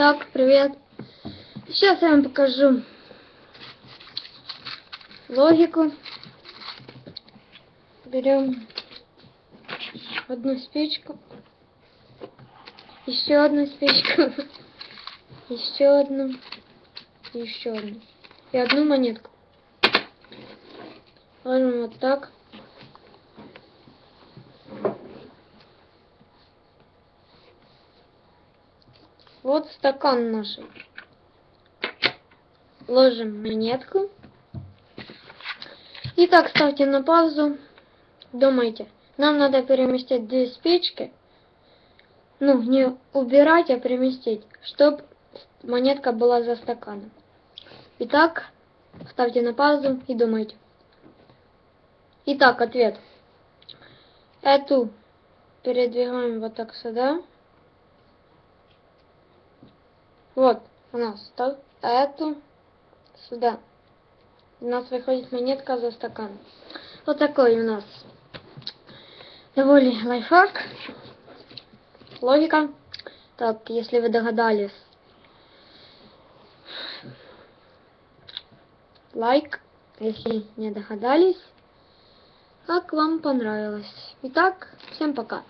Так, привет. Сейчас я вам покажу логику. Берем одну спичку, еще одну спичку, еще одну, еще одну и одну монетку. Ложим вот так. Вот стакан наший. Ложим монетку. И так ставьте на паузу. Думайте. Нам надо переместить две спички. Ну, не убирать, а переместить, чтобы монетка была за стаканом. Итак, ставьте на паузу и думайте. Итак, ответ. Эту передвигаем вот так сюда. Вот, она стал. А эту сюда. У нас выходит монетка за стакан. Вот такой у нас довольно лайфхак. Логика. Так, если вы догадались, лайк. Если не догадались, как вам понравилось. Итак, всем пока.